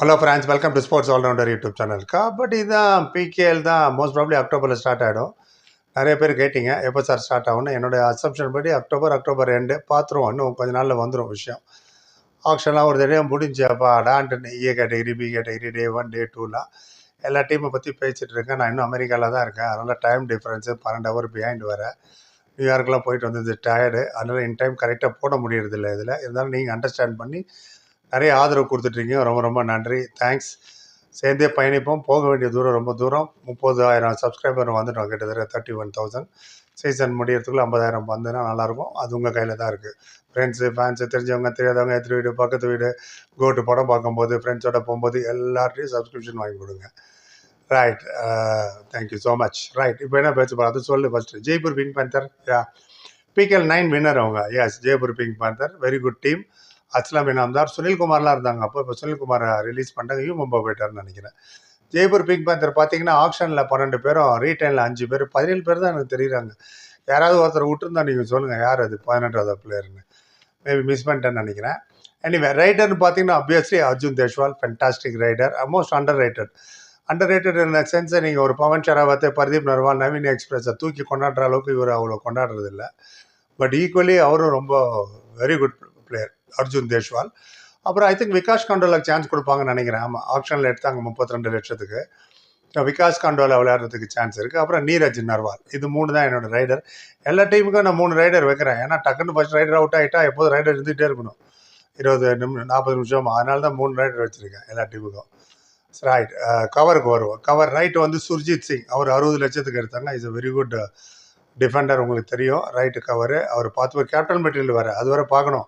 Hello friends welcome to sports allrounder YouTube channel kabaddi தான் PKL தான். Most probably அக்டோபரில் start ஆகிடும் நிறைய பேர் கேட்டிங்க எப்போ சார் ஸ்டார்ட் ஆகும்னு? என்னோட அசம்ஷன் படி அக்டோபர் அக்டோபர் ரெண்டு பார்த்துருவோம் இன்னும் கொஞ்ச நாளில் வந்துடும் விஷயம். ஆக்ஷன்லாம் ஒரு தடவை முடிஞ்சு அப்பா டான்ட்டு A category B category day one day டூலாம் எல்லா டீமை பற்றி பேசிகிட்டு இருக்கேன். நான் இன்னும் அமெரிக்காவில் தான் இருக்கேன். அதனால் டைம் டிஃப்ரென்ஸு பன்னெண்டு ஹவர் பிஹைண்ட் வர. நியூயார்க்கெலாம் போயிட்டு வந்தது டயர்டு அதனால் இன் டைம் கரெக்டாக போட முடியறதில்ல இதில். இருந்தாலும் நீங்கள் அண்டர்ஸ்டாண்ட் பண்ணி நிறைய ஆதரவு கொடுத்துட்ருக்கீங்க ரொம்ப ரொம்ப நன்றி. தேங்க்ஸ் சேர்ந்தே பயணிப்போம். போக வேண்டிய தூரம் ரொம்ப தூரம். முப்பதாயிரம் சப்ஸ்கிரைபர் வந்துட்டோம். கிட்டத்தட்ட தேர்ட்டி ஒன் தௌசண்ட் சீசன் முடியறதுக்குள்ள ஐம்பதாயிரம் வந்ததுன்னா நல்லாயிருக்கும். அது உங்கள் கையில் தான் இருக்குது ஃப்ரெண்ட்ஸு ஃபேன்ஸு தெரிஞ்சவங்க தெரியாதவங்க எத்திரி வீடு பக்கத்து வீடு கோட்டு படம் பார்க்கும்போது ஃப்ரெண்ட்ஸோட போகும்போது எல்லார்ட்டையும் சப்ஸ்கிரிப்ஷன் வாங்கி கொடுங்க. Right thank you so much right இப்போ என்ன பேச போகிறோம் அது சொல்லு ஃபஸ்ட்டு ஜெய்ப்பூர் பிங்க் பேந்தர் யா பிகேஎல் நைன் வின்னர் அவங்க. Yes Jaipur pink panther very good team Aslam Inamdar சுனில்குமார்லாம் இருந்தாங்க. அப்போ இப்போ சுனில்குமாரை ரிலீஸ் பண்ணிட்டாங்க யூ மும்பை போயிட்டார்னு நினைக்கிறேன். ஜெய்ப்பூர் பிக் பேந்தர் பார்த்தீங்கன்னா ஆக்ஷனில் பன்னெண்டு பேரும் ரீட்டைனில் அஞ்சு பேர் பதினேழு பேர் தான் எனக்கு தெரியுறாங்க. யாராவது ஒருத்தர் விட்டுருந்தா நீங்கள் சொல்லுங்கள் யார் அது? பதினெட்டாவது பிளேயர்னு மேபி மிஸ் பண்ணிட்டேன்னு நினைக்கிறேன். எனிவே ரைடர்னு பார்த்தீங்கன்னா obviously Arjun Deshwal fantastic raider most under rated under rated இந்த சென்ஸை நீங்கள் ஒரு பவன் ஷராவத்தை பர்தீப் நர்வால் நவீன் எக்ஸ்பிரஸை தூக்கி கொண்டாடுற அளவுக்கு இவர் அவ்வளோ கொண்டாடுறது இல்லை பட் ஈக்குவலி அவரும் ரொம்ப very good player Arjun Deshwal. அப்புறம் ஐ திங்க் விகாஷ் கண்டோலுக்கு சான்ஸ் கொடுப்பாங்கன்னு நினைக்கிறேன். ஆமாம் ஆப்ஷனில் எடுத்தாங்க முப்பத்தி ரெண்டு லட்சத்துக்கு விகாஸ் கண்டோவில் விளையாடுறதுக்கு சான்ஸ் இருக்குது அப்புறம் நீரஜ் நர்வால். இது மூணு தான் என்னோட ரைடர் எல்லா டீமுக்கும் நான் மூணு ரைடர் வைக்கிறேன். ஏன்னா டக்குன்னு ஃபஸ்ட் ரைடர் அவுட் ஆகிட்டா எப்போதும் ரைடர் இருந்துகிட்டே இருக்கணும். இருபது நிமிஷம் நாற்பது நிமிஷம். அதனால தான் மூணு ரைடர் வச்சுருக்கேன் எல்லா டீமுக்கும் ரைட் கவருக்கு வருவோம். கவர் ரைட் வந்து சுர்ஜித் சிங். அவர் அறுபது லட்சத்துக்கு எடுத்தாங்க is a very good defender உங்களுக்கு தெரியும். Right cover. அவர் பார்த்து கேப்டன் மெட்டீரியல் வர அது வரை பார்க்கணும்.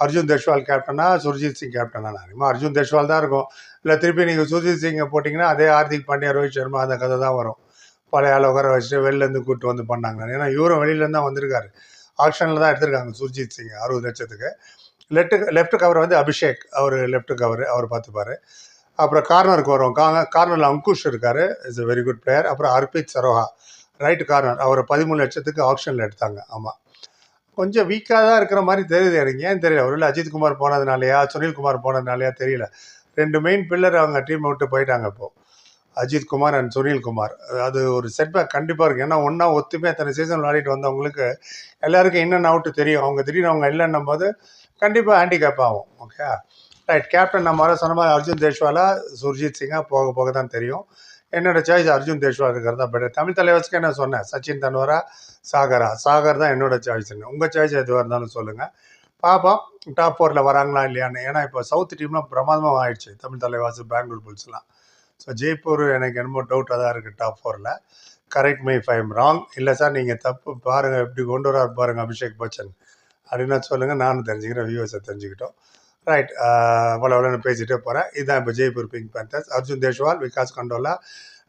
அர்ஜுன் தேஷ்வால் கேப்டனா சுர்ஜித் சிங் கேப்டனா நான் அர்ஜுன் தேஷ்வால் தான் இருக்கும். இல்லை திருப்பி நீங்கள் சுர்ஜித் சிங்கை போட்டிங்கன்னா அதே ஹார்திக் பாண்டியா ரோஹித் சர்மா அந்த கதை தான் வரும். பழைய ஆள் உட்கார வச்சுட்டு வெளிலேருந்து கூப்பிட்டு வந்து பண்ணாங்க ஏன்னா இவரும் வெளியிலேருந்து தான் வந்திருக்காரு. ஆப்ஷனில் தான் எடுத்திருக்காங்க சுர்ஜித் சிங் அறுபது லட்சத்துக்கு. லெஃப்ட் லெஃப்ட் கவர் வந்து அபிஷேக். அவர் லெஃப்ட் கவர் அவர் பார்த்துப்பார். அப்புறம் கார்னருக்கு வரும். காங்க கார்னரில் அங்குஷ் இருக்கார். Is a very good player அப்புறம் அர்பித் சரோஹா. ரைட் கார்னர் அவர் பதிமூணு லட்சத்துக்கு ஆப்ஷனில் எடுத்தாங்க. ஆமாம் கொஞ்சம் வீக்காக தான் இருக்கிற மாதிரி தெரியுது எனக்கு. ஏன் தெரியல? ஒரு அஜித் குமார் போனதுனாலயா சுனில்குமார் போனதுனாலயா தெரியல. ரெண்டு மெயின் பில்லர் அவங்க டீம் விட்டு போயிட்டாங்க இப்போது அஜித் குமார் அண்ட் சுனில்குமார் அது ஒரு செட்பேக் கண்டிப்பாக இருக்குது ஏன்னா ஒன்றா ஒத்துமே அத்தனை சீசன் விளையாடிட்டு வந்தவங்களுக்கு எல்லாருக்கும் என்னென்ன அவுட்டு தெரியும். அவங்க திடீர்னு அவங்க இல்லைன்னும் போது கண்டிப்பாக ஹேண்டிகேப் ஆகும். ஓகே ரைட் கேப்டன் நம்ம சொன்ன மாதிரி அர்ஜுன் தேஷ்வாலா சுர்ஜித் சிங்காக போக போக தான் தெரியும். என்னோட சாய்ஸ் அர்ஜுன் தேஷ்வால் தான் பெட்டர் தமிழ் தலைவர்ஸ்க்கு என்ன சொன்னேன்? சச்சின் தன்வரா சாகரா. சாகர் தான் என்னோட சாய்ஸ்ன்னு உங்கள் சாய்ஸ் எதுவாக இருந்தாலும் சொல்லுங்கள் பார்ப்போம் டாப் ஃபோரில் வராங்களா இல்லையான்னு. ஏன்னா இப்போ சவுத் டீம்லாம் பிரமாதமாக ஆயிடுச்சு. தமிழ் தலைவாசு பெங்களூர் புல்ஸ்லாம் ஸோ ஜெய்ப்பூர் எனக்கு என்னமோ டவுட்டாக தான் இருக்குது டாப் ஃபோரில் correct me if I'm wrong இல்லை சார் நீங்கள் தப்பு பாருங்கள் எப்படி கொண்டு வர பாருங்கள் அபிஷேக் பச்சன். அப்படின்னா சொல்லுங்கள் நானும் தெரிஞ்சுக்கிறேன் வியூவர்ஸை தெரிஞ்சுக்கிட்டோம். ரைட் இவ்வளோ பேசிகிட்டே போகிறேன் இதுதான் இப்போ Jaipur pink panthers Arjun Deshwal Vikas Kandola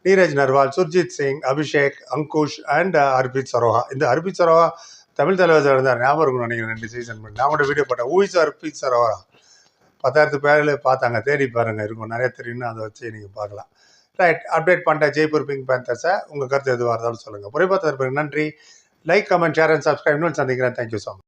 Neeraj Narwal Surjeet Singh Abhishek Ankush and Arpit Saroha. இந்த அர்பித் சரோஹா தமிழ் தலைவர் இருந்தார். ஞாபகம் இருக்கணும் நீங்கள் ரெண்டு சீசன் பண்ணி நான் கூட வீடியோ போட்டேன். ஊஸ் அர்பித் சரோஹா? பத்தாயிரத்து பேரில் பார்த்தாங்க. தேடி பாருங்கள் இருக்கும். நிறைய தெரியும்னு அதை வச்சு நீங்கள் பார்க்கலாம். ரைட் அப்டேட் பண்ணிட்டேன் ஜெய்ப்பூர் பிங்க் பேந்தர்ஸை உங்கள் கருத்து எதுவாக இருந்தாலும் சொல்லுங்கள் புரியும் பார்த்ததற்கு நன்றி. Like comment share and subscribe சந்திக்கிறேன். Thank you so much